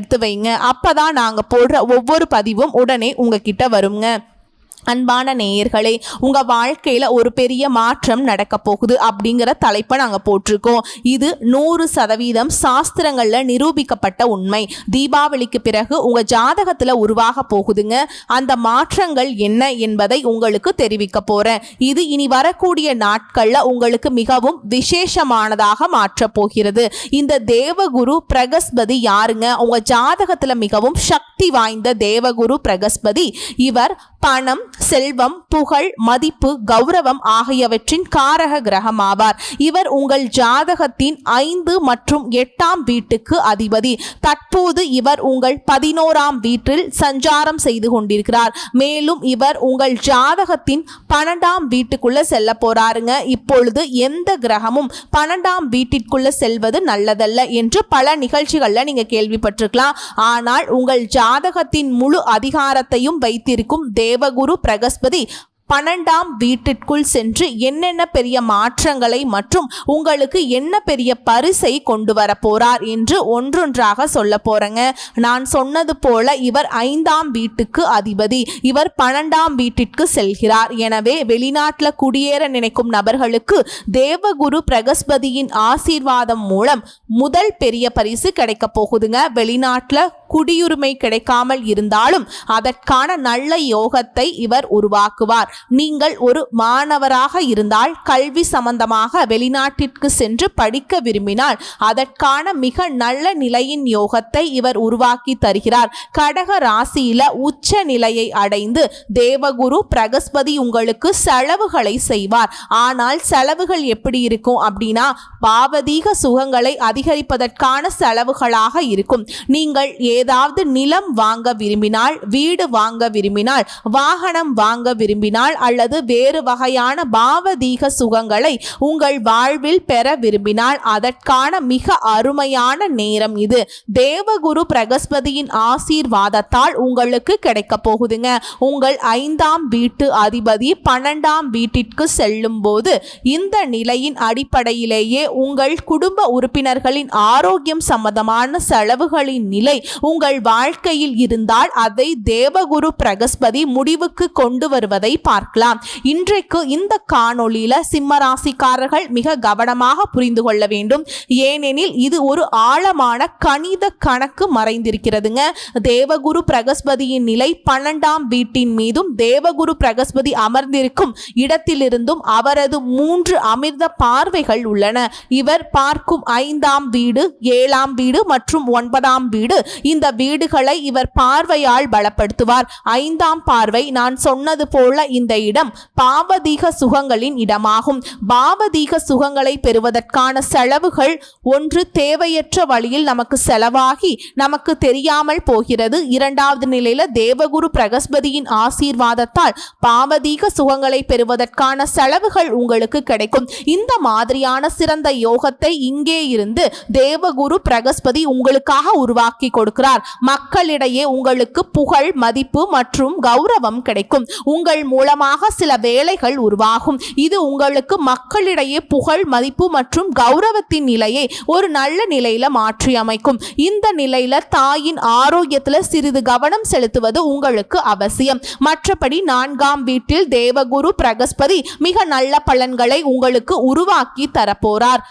எடுத்து வைங்க. அப்பதான் நாங்க போடுற ஒவ்வொரு பதிவும் உடனே உங்ககிட்ட வருங்க. அன்பான நேயர்களே உங்கள் வாழ்க்கையில் ஒரு பெரிய மாற்றம் நடக்க போகுது அப்படிங்கிற தலைப்பை நாங்கள் போட்டிருக்கோம். இது நூறு சதவீதம் சாஸ்திரங்களில் நிரூபிக்கப்பட்ட உண்மை. தீபாவளிக்கு பிறகு உங்கள் ஜாதகத்தில் உருவாக போகுதுங்க. அந்த மாற்றங்கள் என்ன என்பதை உங்களுக்கு தெரிவிக்க போகிறேன் இது இனி வரக்கூடிய நாட்களில் உங்களுக்கு மிகவும் விசேஷமானதாக மாற்றப் போகிறது. இந்த தேவகுரு பிரகஸ்பதி யாருங்க? உங்கள் ஜாதகத்தில் மிகவும் சக்தி வாய்ந்த தேவகுரு பிரகஸ்பதி. இவர் பணம் செல்வம் புகழ் மதிப்பு கௌரவம் ஆகியவற்றின் காரக கிரகம் ஆவார் இவர் உங்கள் ஜாதகத்தின் ஐந்து மற்றும் எட்டாம் வீட்டுக்கு அதிபதி. தற்போது இவர் உங்கள் பதினோராம் வீட்டில் சஞ்சாரம் செய்து கொண்டிருக்கிறார். மேலும் இவர் உங்கள் ஜாதகத்தின் பன்னெண்டாம் வீட்டுக்குள்ள செல்ல போறாருங்க. இப்பொழுது எந்த கிரகமும் பன்னெண்டாம் வீட்டிற்குள்ள செல்வது நல்லதல்ல என்று பல நிகழ்ச்சிகள்ல நீங்க கேள்விப்பட்டிருக்கலாம். ஆனால் உங்கள் ஜாதகத்தின் முழு அதிகாரத்தையும் வைத்திருக்கும் தேவகுரு பிரகஸ்பதி பன்னெண்டாம் வீட்டிற்குள் சென்று என்னென்ன பெரிய மாற்றங்களை மற்றும் உங்களுக்கு என்ன பெரிய பரிசை கொண்டு வர போறார் என்று ஒன்றொன்றாக சொல்ல போறேங்க. நான் சொன்னது போல இவர் ஐந்தாம் வீட்டுக்கு அதிபதி இவர் பன்னெண்டாம் வீட்டிற்கு செல்கிறார். எனவே வெளிநாட்டில் குடியேற நினைக்கும் நபர்களுக்கு தேவகுரு பிரகஸ்பதியின் ஆசீர்வாதம் மூலம் முதல் பெரிய பரிசு கிடைக்க போகுதுங்க. வெளிநாட்டில் குடியுரிமை கிடைக்காமல் இருந்தாலும் அதற்கான நல்ல யோகத்தை இவர் உருவாக்குவார். நீங்கள் ஒரு மாணவராக இருந்தால் கல்வி சம்பந்தமாக வெளிநாட்டிற்கு சென்று படிக்க விரும்பினால் அதற்கான மிக நல்ல நிலையின் யோகத்தை இவர் உருவாக்கி தருகிறார். கடக ராசியில உச்ச நிலையை அடைந்து தேவகுரு பிரகஸ்பதி உங்களுக்கு செலவுகளை செய்வார். ஆனால் செலவுகள் எப்படி இருக்கும் அப்படின்னா பாவதீக சுகங்களை அதிகரிப்பதற்கான செலவுகளாக இருக்கும். நீங்கள் ஏதாவது நிலம் வாங்க விரும்பினால் வீடு வாங்க விரும்பினால் வாகனம் வாங்க விரும்பினால் அல்லது வேறு வகையான பாவதீக சுகங்களை உங்கள் வாழ்வில் பெற விரும்பினால் அதற்கான மிக அருமையான நேரம் இது. தேவகுரு பிரகஸ்பதியின் ஆசீர்வாதத்தால் உங்களுக்கு கிடைக்க போகுதுங்க. உங்கள் ஐந்தாம் வீட்டு அதிபதி பன்னெண்டாம் வீட்டிற்கு செல்லும் போது இந்த நிலையின் அடிப்படையிலேயே உங்கள் குடும்ப உறுப்பினர்களின் ஆரோக்கியம் சம்பந்தமான செலவுகளின் நிலை உங்கள் வாழ்க்கையில் இருந்தால் அதை தேவகுரு பிரகஸ்பதி முடிவுக்கு கொண்டு வருவதை பார்க்கலாம். இன்றைக்கு இந்த காணொளியில சிம்மராசிக்காரர்கள் மிக கவனமாக புரிந்து கொள்ள வேண்டும். ஏனெனில் இது ஒரு ஆழமான கணித கணக்கு மறைந்திருக்கிறதுங்க. தேவகுரு பிரகஸ்பதியின் நிலை பன்னெண்டாம் வீட்டின் மீதும் தேவகுரு பிரகஸ்பதி அமர்ந்திருக்கும் இடத்திலிருந்தும் அவரது மூன்று அமிர்த பார்வைகள் உள்ளன. இவர் பார்க்கும் ஐந்தாம் வீடு ஏழாம் வீடு மற்றும் ஒன்பதாம் வீடு. இந்த வீடுகளை இவர் பார்வையால் பலப்படுத்துவார். ஐந்தாம் பார்வை நான் சொன்னது போல இந்த இடம் பாவதீக சுகங்களின் இடமாகும். பாவதீக சுகங்களை பெறுவதற்கான செலவுகள் ஒன்று தேவையற்ற வழியில் நமக்கு செலவாகி நமக்கு தெரியாமல் போகிறது. இரண்டாவது நிலையில தேவகுரு பிரகஸ்பதியின் ஆசீர்வாதத்தால் பாவதீக சுகங்களை பெறுவதற்கான செலவுகள் உங்களுக்கு கிடைக்கும். இந்த மாதிரியான சிறந்த யோகத்தை இங்கே இருந்து தேவகுரு பிரகஸ்பதி உங்களுக்காக உருவாக்கி கொடுக்கிறார். மக்களிடையே உங்களுக்கு புகழ் மதிப்பு மற்றும் கௌரவம் கிடைக்கும். உங்கள் மூலமாக சில வேலைகள் உருவாகும். இது உங்களுக்கு மக்களிடையே புகழ் மதிப்பு மற்றும் கௌரவத்தின் நிலையை ஒரு நல்ல நிலையில மாற்றி அமைக்கும் இந்த நிலையில தாயின் ஆரோக்கியத்துல சிறிது கவனம் செலுத்துவது உங்களுக்கு அவசியம். மற்றபடி நான்காம் வீட்டில் தேவகுரு பிரகஸ்பதி மிக நல்ல பலன்களை உங்களுக்கு உருவாக்கி தரப்போறார்.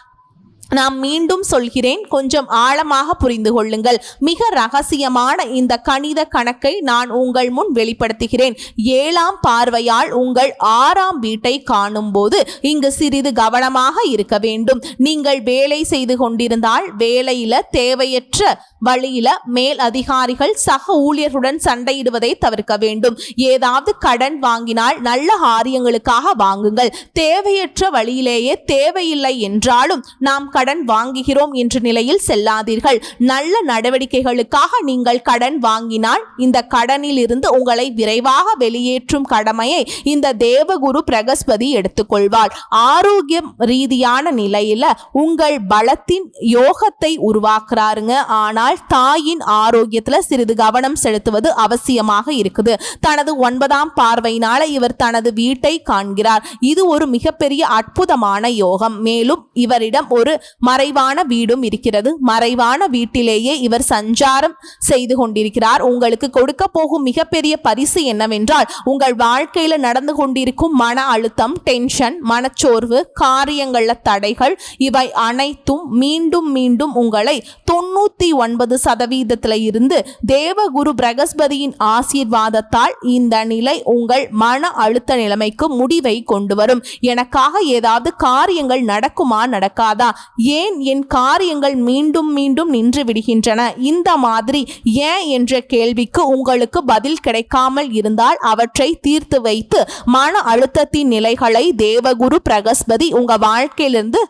நான் மீண்டும் சொல்கிறேன் கொஞ்சம் ஆழமாக புரிந்து கொள்ளுங்கள். மிக ரகசியமான இந்த கணித கணக்கை நான் உங்கள் முன் வெளிப்படுத்துகிறேன். ஏழாம் பார்வையால் உங்கள் ஆறாம் வீட்டை காணும்போது இங்கு சிறிது கவனமாக இருக்க வேண்டும். நீங்கள் வேலை செய்து கொண்டிருந்தால் வேலையில தேவையற்ற வழியில மேல் அதிகாரிகள் சக ஊழியர்களுடன் சண்டையிடுவதை தவிர்க்க வேண்டும். ஏதாவது கடன் வாங்கினால் நல்ல காரியங்களுக்காக வாங்குங்கள். தேவையற்ற வழியிலேயே தேவையில்லை என்றாலும் நாம் கடன் வாங்குகிறோம் என்ற நிலையில் செல்லாதீர்கள். நல்ல நடவடிக்கைகளுக்காக நீங்கள் கடன் வாங்கினால் இந்த கடனில் இருந்து உங்களை விரைவாக வெளியேற்றும் கடமையை இந்த தேவகுரு பிரகஸ்பதி எடுத்துக்கொள்வார். ஆரோக்கியம் ரீதியான நிலையில உங்கள் பலத்தின் யோகத்தை உருவாக்குறாருங்க. ஆனால் தாயின் ஆரோக்கியத்துல சிறிது கவனம் செலுத்துவது அவசியமாக இருக்குது. தனது ஒன்பதாம் பார்வையினால இவர் தனது வீட்டை காண்கிறார். இது ஒரு மிகப்பெரிய அற்புதமான யோகம். மேலும் இவரிடம் ஒரு மறைவான வீடும் இருக்கிறது. மறைவான வீட்டிலேயே இவர் சஞ்சாரம் செய்து கொண்டிருக்கிறார். உங்களுக்கு கொடுக்க போகும் மிகப்பெரிய பரிசு என்னவென்றால் உங்கள் வாழ்க்கையில நடந்து கொண்டிருக்கும் மன அழுத்தம் டென்ஷன் மனச்சோர்வு காரியங்கள்ல தடைகள் இவை அனைத்தும் மீண்டும் மீண்டும் உங்களை தொண்ணூத்தி ஒன்பது சதவீதத்தில் இருந்து தேவகுரு பிரகஸ்பதியின் ஆசீர்வாதத்தால் இந்த நிலை உங்கள் மன அழுத்த நிலைமைக்கு முடிவை கொண்டு வரும். எனக்காக ஏதாவது காரியங்கள் நடக்குமா நடக்காதா? ஏன் என் காரியங்கள் மீண்டும் மீண்டும் நின்று விடுகின்றன? இந்த மாதிரி ஏன் என்ற கேள்விக்கு உங்களுக்கு பதில் கிடைக்காமல் இருந்தால் அவற்றை தீர்த்து வைத்து மன அழுத்தத்தின் நிலைகளை தேவகுரு பிரகஸ்பதி உங்க வாழ்க்கையிலிருந்து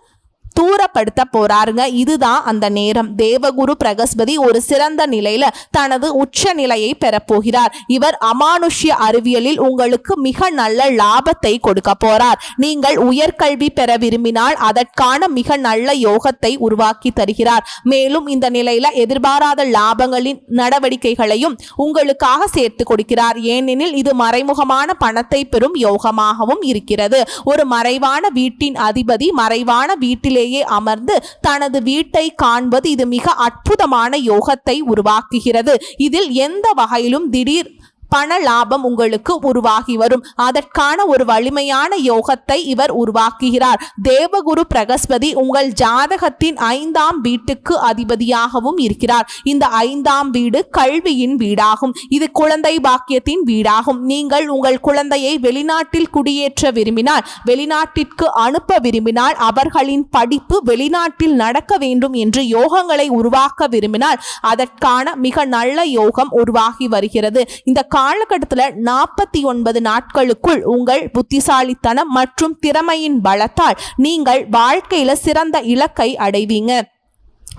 தூரப்படுத்த போறாருங்க. இதுதான் அந்த நேரம். தேவகுரு பிரகஸ்பதி ஒரு சிறந்த நிலையில தனது உச்ச நிலையை பெறப்போகிறார் இவர் அமானுஷ்ய அறிவியலில் உங்களுக்கு மிக நல்ல லாபத்தை கொடுக்க போறார். நீங்கள் உயர்கல்வி பெற விரும்பினால் அதற்கான மிக நல்ல யோகத்தை உருவாக்கி தருகிறார். மேலும் இந்த நிலையில எதிர்பாராத லாபங்களின் நடவடிக்கைகளையும் உங்களுக்காக சேர்த்து கொடுக்கிறார். ஏனெனில் இது மறைமுகமான பணத்தை பெறும் யோகமாகவும் இருக்கிறது. ஒரு மறைவான வீட்டின் அதிபதி மறைவான வீட்டிலேயே அமர்ந்து தனது வீட்டை காண்பது இது மிக அற்புதமான யோகத்தை உருவாக்குகிறது. இதில் எந்த வகையிலும் திடீர் பண லாபம் உங்களுக்கு உருவாகி வரும். அதற்கான ஒரு வலிமையான யோகத்தை இவர் உருவாக்குகிறார். தேவகுரு பிரகஸ்பதி உங்கள் ஜாதகத்தின் ஐந்தாம் வீட்டுக்கு அதிபதியாகவும் இருக்கிறார். இந்த ஐந்தாம் வீடு கல்வியின் வீடாகும். இது குழந்தை பாக்கியத்தின் வீடாகும். நீங்கள் உங்கள் குழந்தையை வெளிநாட்டில் குடியேற்ற விரும்பினால் வெளிநாட்டிற்கு அனுப்ப விரும்பினால் அவர்களின் படிப்பு வெளிநாட்டில் நடக்க வேண்டும் என்று யோகங்களை உருவாக்க விரும்பினால் அதற்கான மிக நல்ல யோகம் உருவாகி வருகிறது. இந்த காலகட்டத்தில் நாற்பத்தி ஒன்பது நாட்களுக்குள் உங்கள் புத்திசாலித்தனம் மற்றும் திறமையின் பலத்தால் நீங்கள் வாழ்க்கையில் சிறந்த இலக்கை அடைவீங்க.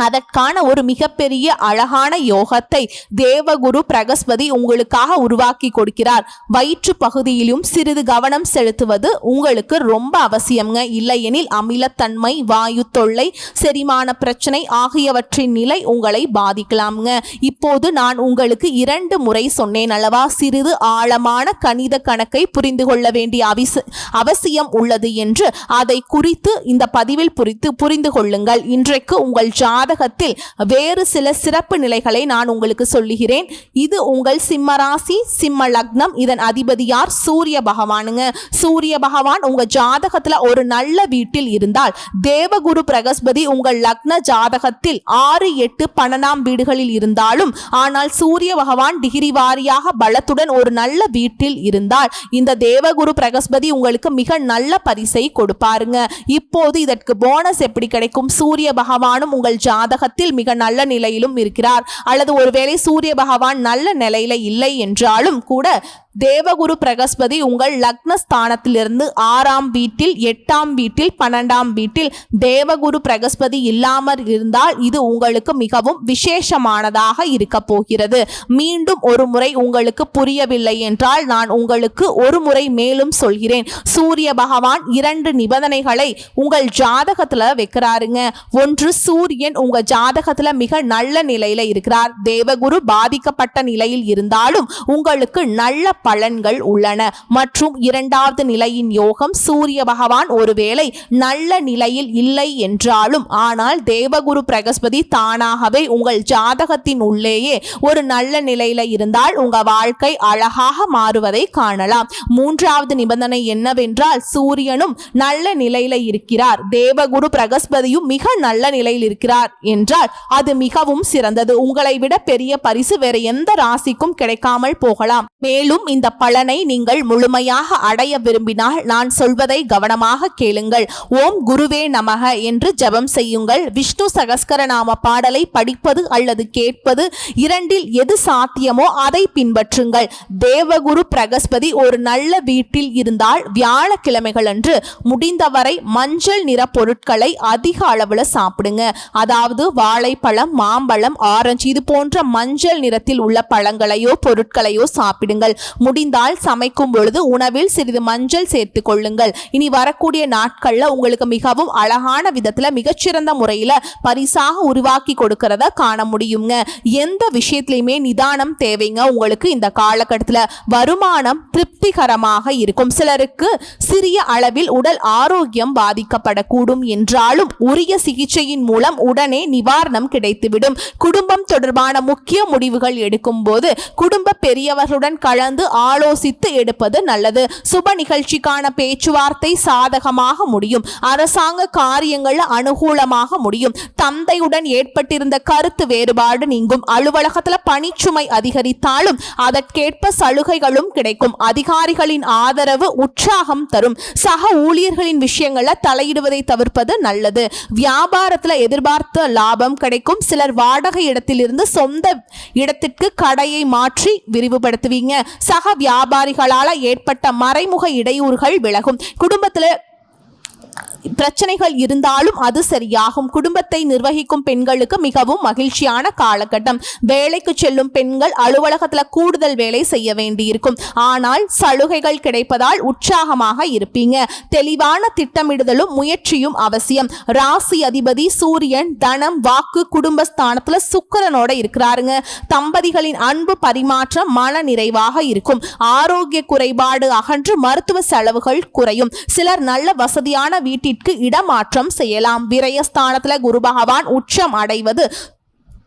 அதற்கான ஒரு மிகப்பெரிய அழகான யோகத்தை தேவகுரு பிரகஸ்பதி உங்களுக்காக உருவாக்கி கொடுக்கிறார். வயிற்று பகுதியிலும் சிறிது கவனம் செலுத்துவது உங்களுக்கு ரொம்ப அவசியம்ங்க. இல்லையெனில் அமிலத்தன்மை வாயு தொல்லை செரிமான பிரச்சனை ஆகியவற்றின் நிலை உங்களை பாதிக்கலாம்ங்க. இப்போது நான் உங்களுக்கு இரண்டு முறை சொன்னேன் அல்லவா? சிறிது ஆழமான கணித கணக்கை புரிந்து கொள்ள வேண்டிய அவிச அவசியம் உள்ளது என்று. அதை குறித்து இந்த பதிவில் புரித்து புரிந்து கொள்ளுங்கள். இன்றைக்கு உங்கள் ஜாதகத்தில் வேறு சில சிறப்பு நிலைகளை நான் உங்களுக்கு சொல்லுகிறேன். இது உங்கள் சிம்ம ராசி சிம்ம லக்னம். இதன் அதிபதியார் சூரிய பகவானுங்க. சூரிய பகவான் உங்க ஜாதகத்துல ஒரு நல்ல வீட்டில் இருந்தால் தேவகுரு பிரகஸ்பதி உங்கள் லக்ன ஜாதகத்தில் ஆறு எட்டு பன்னெண்டாம் வீடுகளில் இருந்தாலும் ஆனால் சூரிய பகவான் டிகிரி வாரியாக பலத்துடன் ஒரு நல்ல வீட்டில் இருந்தால் இந்த தேவகுரு பிரகஸ்பதி உங்களுக்கு மிக நல்ல பரிசை கொடுப்பாருங்க. இப்போது இதற்கு போனஸ் எப்படி கிடைக்கும்? சூரிய பகவானும் உங்கள் ஜாதகத்தில் மிக நல்ல நிலையிலும் இருக்கிறார். அல்லது ஒருவேளை சூரிய பகவான் நல்ல நிலையில இல்லை என்றாலும் கூட தேவகுரு பிரகஸ்பதி உங்கள் லக்ன ஸ்தானத்திலிருந்து ஆறாம் வீட்டில் எட்டாம் வீட்டில் பன்னெண்டாம் வீட்டில் தேவகுரு பிரகஸ்பதி இல்லாமல் இருந்தால் இது உங்களுக்கு மிகவும் விசேஷமானதாக இருக்க போகிறது. மீண்டும் ஒரு முறை உங்களுக்கு புரியவில்லை என்றால் நான் உங்களுக்கு ஒரு முறை மேலும் சொல்கிறேன். சூரிய பகவான் இரண்டு நிபந்தனைகளை உங்கள் ஜாதகத்துல வைக்கிறாருங்க. ஒன்று சூரியன் உங்க ஜாதகத்துல மிக நல்ல நிலையில இருக்கிறார். தேவகுரு பாதிக்கப்பட்ட நிலையில் இருந்தாலும் உங்களுக்கு நல்ல பலன்கள் உள்ளன. மற்றும் இரண்டாவது நிலையின் யோகம் சூரிய பகவான் ஒருவேளை நல்ல நிலையில் இல்லை என்றாலும் ஆனால் தேவகுரு பிரகஸ்பதி தானாகவே உங்கள் ஜாதகத்தின் உள்ளேயே ஒரு நல்ல நிலையில இருந்தால் உங்க வாழ்க்கை அழகாக மாறுவதை காணலாம். மூன்றாவது நிபந்தனை என்னவென்றால் சூரியனும் நல்ல நிலையில இருக்கிறார். தேவகுரு பிரகஸ்பதியும் மிக நல்ல நிலையில் இருக்கிறார் என்றால் அது மிகவும் சிறந்தது. உங்களை விட பெரிய பரிசு வேற எந்த ராசிக்கும் கிடைக்காமல் போகலாம். மேலும் இந்த பலனை நீங்கள் முழுமையாக அடைய விரும்பினால் நான் சொல்வதை கவனமாக கேளுங்கள். ஓம் குருவே நமக என்று ஜெபம் செய்யுங்கள். விஷ்ணு சகஸ்கரநாம பாடலை படிப்பது அல்லது கேட்பது இரண்டில் எது சாத்தியமோ அதை பின்பற்றுங்கள். தேவகுரு பிரகஸ்பதி ஒரு நல்ல வீட்டில் இருந்தால் வியாழக்கிழமைகள் அன்று முடிந்தவரை மஞ்சள் நிற பொருட்களை அதிக அளவில் சாப்பிடுங்க. அதாவது வாழைப்பழம் மாம்பழம் ஆரஞ்சு இது போன்ற மஞ்சள் நிறத்தில் உள்ள பழங்களையோ பொருட்களையோ சாப்பிடுங்கள். முடிந்தால் சமைக்கும் பொழுது உணவில் சிறிது மஞ்சள் சேர்த்து கொள்ளுங்கள். இனி வரக்கூடிய நாட்கள்ல உங்களுக்கு மிகவும் அழகான விதத்துல மிகச்சிறந்த முறையில பரிசாக உருவாக்கி கொடுக்கறத காண முடியுங்க. எந்த விஷயத்திலையுமே நிதானம் தேவைங்க. உங்களுக்கு இந்த காலகட்டத்தில் வருமானம் திருப்திகரமாக இருக்கும். சிலருக்கு சிறிய அளவில் உடல் ஆரோக்கியம் பாதிக்கப்படக்கூடும் என்றாலும் உரிய சிகிச்சையின் மூலம் உடனே நிவாரணம் கிடைத்துவிடும். குடும்பம் தொடர்பான முக்கிய முடிவுகள் எடுக்கும் போது குடும்ப பெரியவர்களுடன் கலந்து ஆலோசித்து எடுப்பது நல்லது. சுப நிகழ்ச்சிக்கான பேச்சுவார்த்தை சாதகமாக முடியும். அரசாங்க காரியங்கள் அனுகூலமாக முடியும். தந்தையுடன் ஏற்பட்டிருந்த கருத்து வேறுபாடு நீங்கும். அலுவலகத்தில் பணிச்சுமை அதிகரித்தாலும் அதற்கேற்ப சலுகைகளும் கிடைக்கும். அதிகாரிகளின் ஆதரவு உற்சாகம் தரும். சக ஊழியர்களின் விஷயங்கள்ல தலையிடுவதை தவிர்ப்பது நல்லது. வியாபாரத்தில் எதிர்பார்த்த லாபம் கிடைக்கும். சிலர் வாடகை இடத்திலிருந்து சொந்த இடத்திற்கு கடையை மாற்றி விரிவுபடுத்துவீங்க. சக வியாபாரிகளால ஏற்பட்ட மறைமுக இடையூறுகள் விலகும். குடும்பத்தில் பிரச்சனைகள் இருந்தாலும் அது சரியாகும். குடும்பத்தை நிர்வகிக்கும் பெண்களுக்கு மிகவும் மகிழ்ச்சியான காலகட்டம். வேலைக்கு செல்லும் பெண்கள் அலுவலகத்தில் கூடுதல் வேலை செய்ய வேண்டியிருக்கும். ஆனால் சலுகைகள் கிடைப்பதால் உற்சாகமாக இருப்பீங்க. தெளிவான திட்டமிடுதலும் முயற்சியும் அவசியம். ராசி அதிபதி சூரியன் தனம் வாக்கு குடும்பஸ்தானத்தில் சுக்கரனோட இருக்கிறாருங்க. தம்பதிகளின் அன்பு பரிமாற்றம் மன நிறைவாக இருக்கும். ஆரோக்கிய குறைபாடு அகன்று மருத்துவ செலவுகள் குறையும். சிலர் நல்ல வசதியான வீட்டில் வீட்டிற்கு இடமாற்றம் செய்யலாம். விரயஸ்தானத்தில் குரு பகவான் உச்சம் அடைவது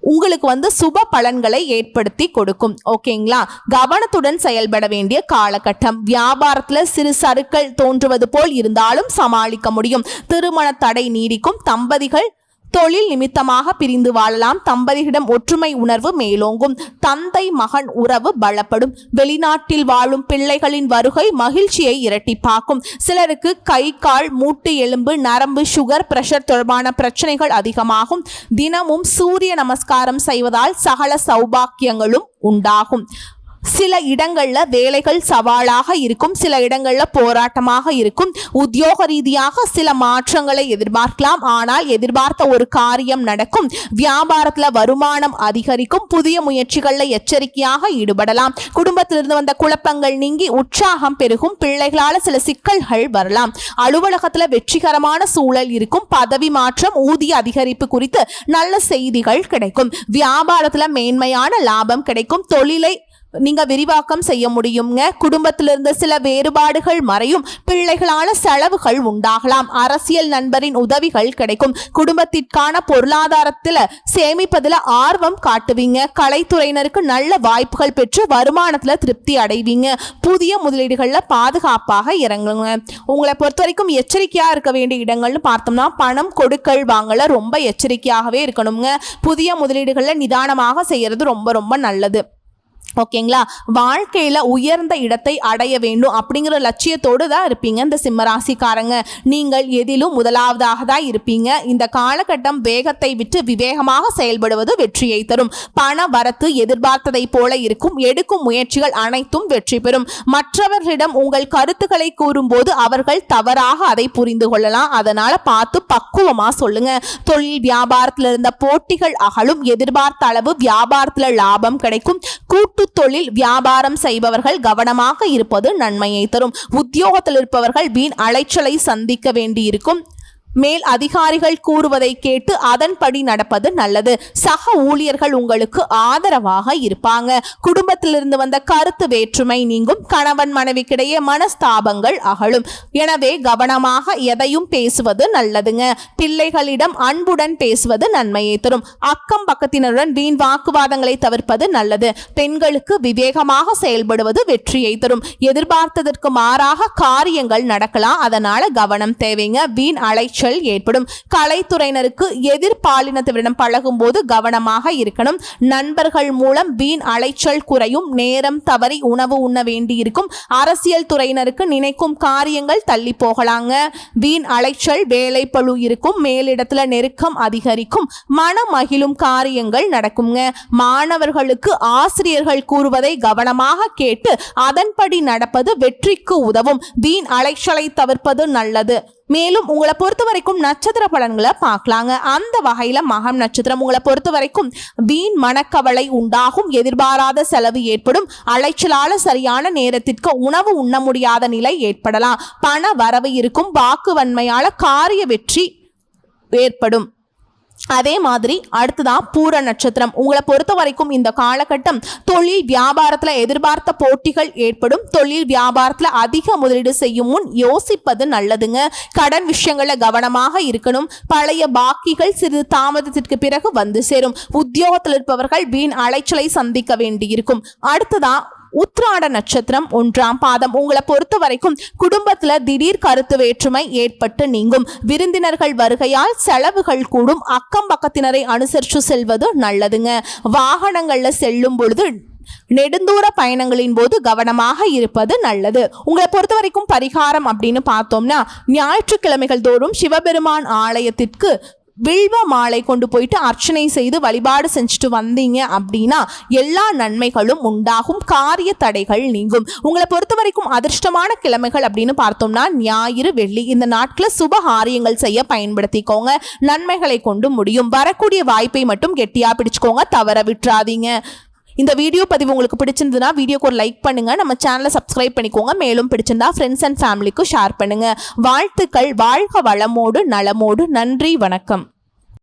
உங்களுக்கு வந்து சுப பலன்களை ஏற்படுத்தி கொடுக்கும். ஓகேங்களா? கவனத்துடன் செயல்பட வேண்டிய காலகட்டம். வியாபாரத்தில் சிறு சறுக்கள் தோன்றுவது போல் இருந்தாலும் சமாளிக்க முடியும். திருமண தடை நீடிக்கும். தம்பதிகள் தொழில் நிமித்தமாக பிரிந்து வாழலாம். தம்பதிகளிடம் ஒற்றுமை உணர்வு மேலோங்கும். தந்தை மகன் உறவு பலப்படும். வெளிநாட்டில் வாழும் பிள்ளைகளின் வருகை மகிழ்ச்சியை இரட்டிப்பாக்கும். சிலருக்கு கை கால் மூட்டு எலும்பு நரம்பு சுகர் பிரஷர் தொடர்பான பிரச்சனைகள் அதிகமாகும். தினமும் சூரிய நமஸ்காரம் செய்வதால் சகல சௌபாக்கியங்களும் உண்டாகும். சில இடங்கள்ல வேலைகள் சவாலாக இருக்கும் சில இடங்கள்ல போராட்டமாக இருக்கும். உத்தியோக ரீதியாக சில மாற்றங்களை எதிர்பார்க்கலாம். ஆனால் எதிர்பார்த்த ஒரு காரியம் நடக்கும். வியாபாரத்துல வருமானம் அதிகரிக்கும். புதிய முயற்சிகள்ல எச்சரிக்கையாக ஈடுபடலாம். குடும்பத்திலிருந்து வந்த குழப்பங்கள் நீங்கி உற்சாகம் பெருகும். பிள்ளைகளால சில சிக்கல்கள் வரலாம். அலுவலகத்துல வெற்றிகரமான சூழல் இருக்கும். பதவி மாற்றம் ஊதிய அதிகரிப்பு குறித்து நல்ல செய்திகள் கிடைக்கும். வியாபாரத்துல மேன்மையான லாபம் கிடைக்கும். தொழிலை நீங்கள் விரிவாக்கம் செய்ய முடியுங்க குடும்பத்திலிருந்து சில வேறுபாடுகள் மறையும். பிள்ளைகளான செலவுகள் உண்டாகலாம். அரசியல் நண்பரின் உதவிகள் கிடைக்கும். குடும்பத்திற்கான பொருளாதாரத்தில் சேமிப்பதில் ஆர்வம் காட்டுவீங்க. கலைத்துறையினருக்கு நல்ல வாய்ப்புகள் பெற்று வருமானத்தில் திருப்தி அடைவீங்க. புதிய முதலீடுகளில் பாதுகாப்பாக இறங்குங்க. உங்களை பொறுத்த வரைக்கும் எச்சரிக்கையாக இருக்க வேண்டிய இடங்கள்னு பார்த்தோம்னா பணம் கொடுக்கல் வாங்கல ரொம்ப எச்சரிக்கையாகவே இருக்கணுங்க புதிய முதலீடுகளில் நிதானமாக செய்கிறது ரொம்ப ரொம்ப நல்லது. ஓகேங்களா? வாழ்க்கையில் உயர்ந்த இடத்தை அடைய வேண்டும் அப்படிங்கிற லட்சியத்தோடு தான் இருப்பீங்க இந்த சிம்மராசிக்காரங்க. நீங்கள் எதிலும் முதலாவதாக தான் இருப்பீங்க. இந்த காலகட்டம் வேகத்தை விட்டு விவேகமாக செயல்படுவது வெற்றியை தரும். பண வரத்து எதிர்பார்த்ததை போல இருக்கும். எடுக்கும் முயற்சிகள் அனைத்தும் வெற்றி பெறும். மற்றவர்களிடம் உங்கள் கருத்துக்களை கூறும்போது அவர்கள் தவறாக அதை புரிந்து கொள்ளலாம். அதனால பார்த்து பக்குவமா சொல்லுங்க. தொழில் வியாபாரத்தில் இருந்த போட்டிகள் அகலும். எதிர்பார்த்த அளவு வியாபாரத்தில் லாபம் கிடைக்கும். கூட்டு தொழில் வியாபாரம் செய்பவர்கள் கவனமாக இருப்பது நன்மையை தரும். உத்தியோகத்தில் இருப்பவர்கள் வீண் அலைச்சலை சந்திக்க வேண்டியிருக்கும். மேல் அதிகாரிகள் கூறுவதை கேட்டு அதன்படி நடப்பது நல்லது. சக ஊழியர்கள் உங்களுக்கு ஆதரவாக இருப்பாங்க. குடும்பத்திலிருந்து வந்த கருத்து வேற்றுமை நீங்கும். கணவன் மனைவிக்கிடையே மனஸ்தாபங்கள் அகலும். எனவே கவனமாக எதையும் பேசுவது நல்லதுங்க. பிள்ளைகளிடம் அன்புடன் பேசுவது நன்மையை தரும். அக்கம் பக்கத்தினருடன் வீண் வாக்குவாதங்களை தவிர்ப்பது நல்லது. பெண்களுக்கு விவேகமாக செயல்படுவது வெற்றியை தரும். எதிர்பார்த்ததற்கு மாறாக காரியங்கள் நடக்கலாம். அதனால கவனம் தேவைங்க. வீண் அலைச்சல் ஏற்படும். கலைத்துறையினருக்கு எதிர்பாலினத்தவரிடம் பழகும் போது கவனமாக இருக்கணும். நண்பர்கள் மூலம் வீண் அலைச்சல் குறையும். நேரம் தவறி உணவு உண்ண வேண்டியிருக்கும். அரசியல் துறையினருக்கு நினைக்கும் காரியங்கள் தள்ளி போகலாங்க. வீண் அலைச்சல் வேலை பழு இருக்கும். மேலிடத்துல நெருக்கம் அதிகரிக்கும். மனம் மகிழும் காரியங்கள் நடக்குங்க. மாணவர்களுக்கு ஆசிரியர்கள் கூறுவதை கவனமாக கேட்டு அதன்படி நடப்பது வெற்றிக்கு உதவும். வீண் அலைச்சலை தவிர்ப்பது நல்லது. மேலும் உங்களை பொறுத்த வரைக்கும் நட்சத்திர பலன்களை பார்க்கலாங்க. அந்த வகையில மகம் நட்சத்திரம் உங்களை பொறுத்த வரைக்கும் வீண் மனக்கவலை உண்டாகும் எதிர்பாராத செலவு ஏற்படும் அலைச்சலால சரியான நேரத்திற்கு உணவு உண்ண முடியாத நிலை ஏற்படலாம். பண வரவு இருக்கும் வாக்கு வன்மையால காரிய வெற்றி ஏற்படும். அதே மாதிரி அடுத்ததான் பூர நட்சத்திரம். உங்களை பொறுத்த வரைக்கும் இந்த காலகட்டம் தொழில் வியாபாரத்தில் எதிர்பார்த்த போட்டிகள் ஏற்படும். தொழில் வியாபாரத்தில் அதிக முதலீடு செய்யும் முன் யோசிப்பது நல்லதுங்க. கடன் விஷயங்களில் கவனமாக இருக்கணும். பழைய பாக்கிகள் சிறிது தாமதத்திற்கு பிறகு வந்து சேரும். உத்தியோகத்தில் இருப்பவர்கள் வீண் அலைச்சலை சந்திக்க வேண்டியிருக்கும். அடுத்ததான் உத்ராட நட்சத்திரம் ஒன்றாம் பாதம். உங்களை பொறுத்த வரைக்கும் குடும்பத்துல திடீர் கருத்து வேற்றுமை ஏற்பட்டு நீங்கும். விருந்தினர்கள் வருகையால் செலவுகள் கூடும். அக்கம் பக்கத்தினரை அனுசரித்து செல்வது நல்லதுங்க. வாகனங்கள்ல செல்லும் பொழுது நெடுந்தூர பயணங்களின் போது கவனமாக இருப்பது நல்லது. உங்களை பொறுத்த வரைக்கும் பரிகாரம் அப்படின்னு பார்த்தோம்னா ஞாயிற்றுக்கிழமைகள் தோறும் சிவபெருமான் ஆலயத்திற்கு வில்வ மாலை கொண்டு போயிட்டு அர்ச்சனை செய்து வழிபாடு செஞ்சுட்டு வந்தீங்க அப்படின்னா எல்லா நன்மைகளும் உண்டாகும். காரிய தடைகள் நீங்கும். உங்களை பொறுத்த வரைக்கும் அதிர்ஷ்டமான கிழமைகள் அப்படின்னு பார்த்தோம்னா ஞாயிறு வெள்ளி இந்த நாட்களில் சுப காரியங்கள் செய்ய பயன்படுத்திக்கோங்க. நன்மைகளை கொண்டு முடியும். வரக்கூடிய வாய்ப்பை மட்டும் கெட்டியா பிடிச்சுக்கோங்க. தவற விட்டுறாதீங்க. இந்த வீடியோ பதிவு உங்களுக்கு பிடிச்சிருந்ததுன்னா வீடியோக்கு ஒரு லைக் பண்ணுங்கள் நம்ம சேனலை சப்ஸ்கிரைப் பண்ணிக்கோங்க. மேலும் பிடிச்சிருந்தா ஃப்ரெண்ட்ஸ் அண்ட் ஃபேமிலிக்கும் ஷேர் பண்ணுங்க. வாழ்த்துக்கள். வாழ்க வளமோடு நலமோடு. நன்றி வணக்கம்.